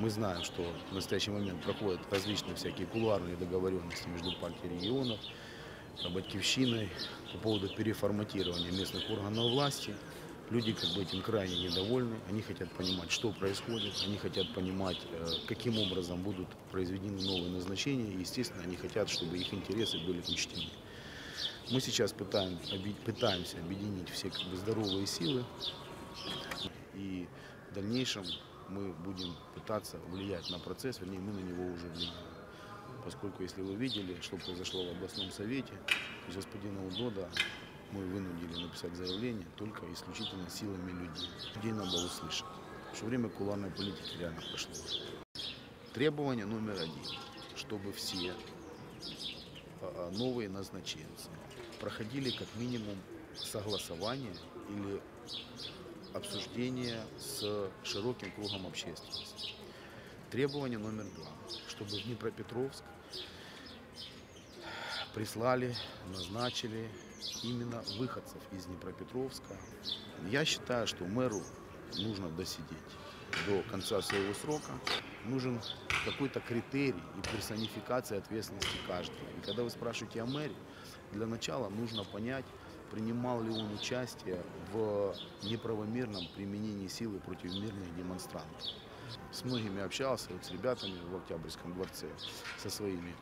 Мы знаем, что в настоящий момент проходят различные всякие кулуарные договоренности между партией регионов, Батьковщиной по поводу переформатирования местных органов власти. Люди как бы этим крайне недовольны, они хотят понимать, что происходит, они хотят понимать, э, каким образом будут произведены новые назначения, и, естественно, они хотят, чтобы их интересы были учтены. Мы сейчас пытаем, пытаемся объединить все как бы, здоровые силы, и в дальнейшем мы будем пытаться влиять на процесс, вернее, мы на него уже влияем. Поскольку, если вы видели, что произошло в областном совете, то господина Удода мы вынудили написать заявление только исключительно силами людей. Людей надо услышать. Что время куларной политики реально прошло. Требование номер один, чтобы все а, новые назначенцы проходили как минимум согласование или обсуждение с широким кругом общественности. Требование номер два, чтобы в Днепропетровск прислали, назначили именно выходцев из Днепропетровска. Я считаю, что мэру нужно досидеть до конца своего срока. Нужен какой-то критерий и персонификация ответственности каждого. И когда вы спрашиваете о мэре, для начала нужно понять, принимал ли он участие в неправомерном применении силы против мирных демонстрантов. С многими общался, вот с ребятами в Октябрьском дворце, со своими.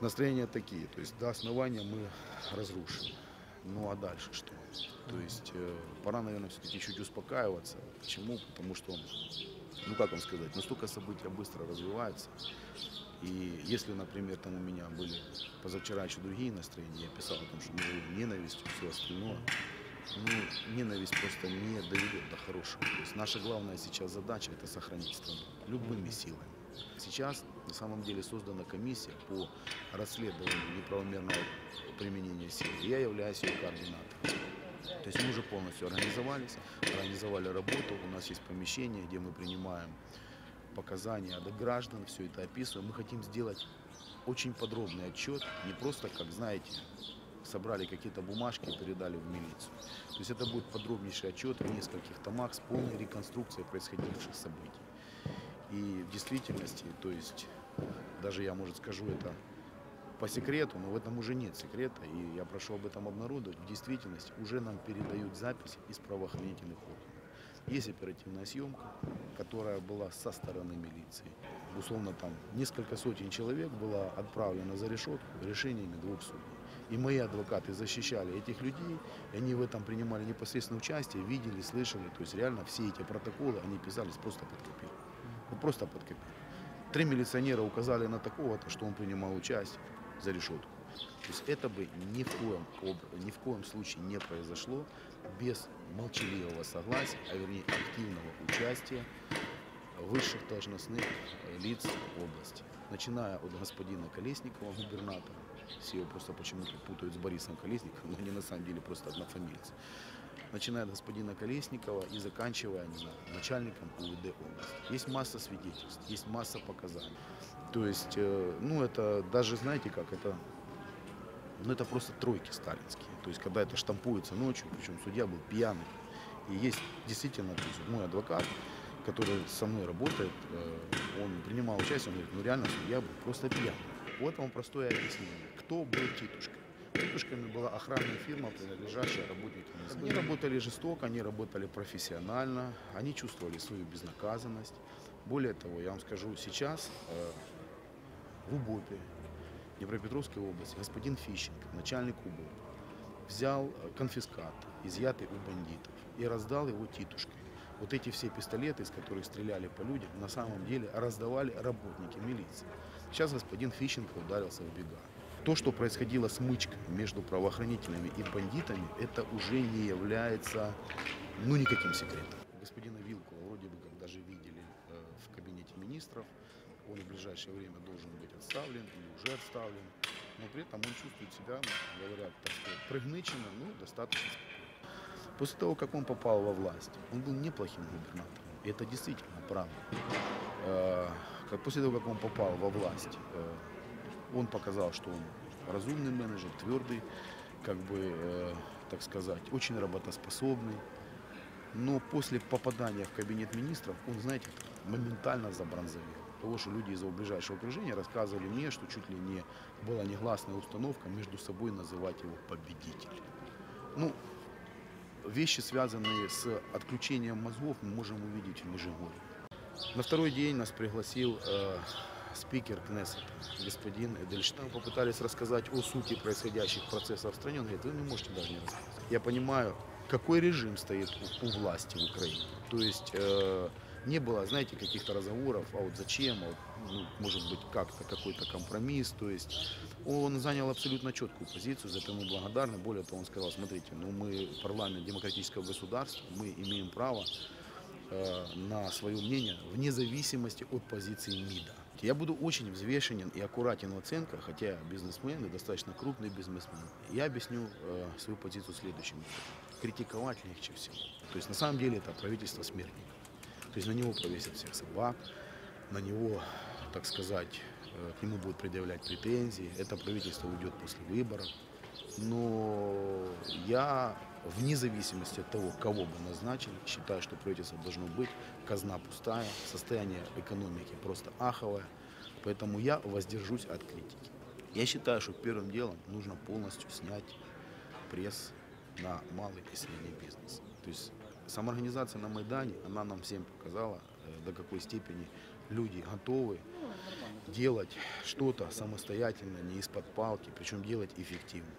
Настроения такие, то есть до основания мы разрушим. Ну а дальше что? То есть э, пора, наверное, все-таки чуть успокаиваться. Почему? Потому что, ну как вам сказать, настолько события быстро развиваются. И если, например, там у меня были позавчера еще другие настроения, я писал о том, что ну, ненависть все остальное, ну, ненависть просто не доведет до хорошего. То есть наша главная сейчас задача – это сохранить страну любыми силами. Сейчас на самом деле создана комиссия по расследованию неправомерного применения силы. Я являюсь ее координатором. То есть мы уже полностью организовались, организовали работу. У нас есть помещение, где мы принимаем показания от граждан, все это описываем. Мы хотим сделать очень подробный отчет, не просто, как знаете, собрали какие-то бумажки и передали в милицию. То есть это будет подробнейший отчет в нескольких томах с полной реконструкцией происходивших событий. И в действительности, то есть даже я, может, скажу это по секрету, но в этом уже нет секрета, и я прошу об этом обнародовать. В действительности уже нам передают запись из правоохранительных органов. Есть оперативная съемка, которая была со стороны милиции. Условно там несколько сотен человек было отправлено за решетку решениями двух судей. И мои адвокаты защищали этих людей, и они в этом принимали непосредственное участие, видели, слышали. То есть реально все эти протоколы, они писались просто под копирку. Ну, просто под копирку. Три милиционера указали на такого-то, что он принимал участие за решетку. То есть это бы ни в коем, ни в коем случае не произошло без молчаливого согласия, а вернее активного участия высших должностных лиц области. Начиная от господина Колесникова, губернатора, все его просто почему-то путают с Борисом Колесниковым, но они на самом деле просто однофамильцы. Начиная от господина Колесникова и заканчивая, не знаю, начальником УВД области. Есть масса свидетельств, есть масса показаний. То есть, э, ну это даже, знаете как, это ну, это просто тройки сталинские. То есть, когда это штампуется ночью, причем судья был пьяный. И есть действительно то есть, мой адвокат, который со мной работает, э, он принимал участие, он говорит, ну реально судья был просто пьяный. Вот вам простое объяснение. Кто был Титушкой? Титушками была охранная фирма, принадлежащая работникам. Они работали жестоко, они работали профессионально, они чувствовали свою безнаказанность. Более того, я вам скажу, сейчас э, в УБОПе Днепропетровской области господин Фищенко, начальник УБОП, взял э, конфискат, изъятый у бандитов, и раздал его титушкой. Вот эти все пистолеты, из которых стреляли по людям, на самом деле раздавали работники милиции. Сейчас господин Фищенко ударился в бега. То, что происходило с между правоохранителями и бандитами, это уже не является ну, никаким секретом. Господина Вилкова вроде бы как даже видели э, в кабинете министров. Он в ближайшее время должен быть отставлен или уже отставлен. Но при этом он чувствует себя, ну, говорят, так сказать, пригныченно, ну, достаточно спокойно. После того, как он попал во власть, он был неплохим губернатором. И это действительно правда. Э, как после того, как он попал во власть, э, он показал, что он разумный менеджер, твердый, как бы, э, так сказать, очень работоспособный. Но после попадания в кабинет министров он, знаете, моментально забронзовел. Того, что люди из его ближайшего окружения рассказывали мне, что чуть ли не была негласная установка между собой называть его победитель. Ну, вещи, связанные с отключением мозгов, мы можем увидеть в Межигорье. На второй день нас пригласил э, спикер Кнессета, господин Эдельштейн. Попытались рассказать о сути происходящих процессов в стране. Он говорит, вы не можете даже не рассказать. Я понимаю, какой режим стоит у, у власти в Украине. То есть э, не было, знаете, каких-то разговоров, а вот зачем, а вот, ну, может быть, как-то какой-то компромисс. То есть он занял абсолютно четкую позицию, за это ему благодарны. Более того, он сказал, смотрите, ну мы парламент демократического государства, мы имеем право э, на свое мнение вне зависимости от позиции МИДа. Я буду очень взвешенен и аккуратен в оценках, хотя я бизнесмен и достаточно крупный бизнесмен. Я объясню э, свою позицию следующим. Критиковать легче всего. То есть на самом деле это правительство смертников. То есть на него повесят всех собак, на него, так сказать, э, к нему будут предъявлять претензии. Это правительство уйдет после выборов. Но я, вне зависимости от того, кого бы назначили, считаю, что правительство должно быть, казна пустая, состояние экономики просто аховое. Поэтому я воздержусь от критики. Я считаю, что первым делом нужно полностью снять пресс на малый и средний бизнес. То есть самоорганизация на Майдане, она нам всем показала, э, до какой степени люди готовы делать что-то самостоятельно, не из-под палки, причем делать эффективно.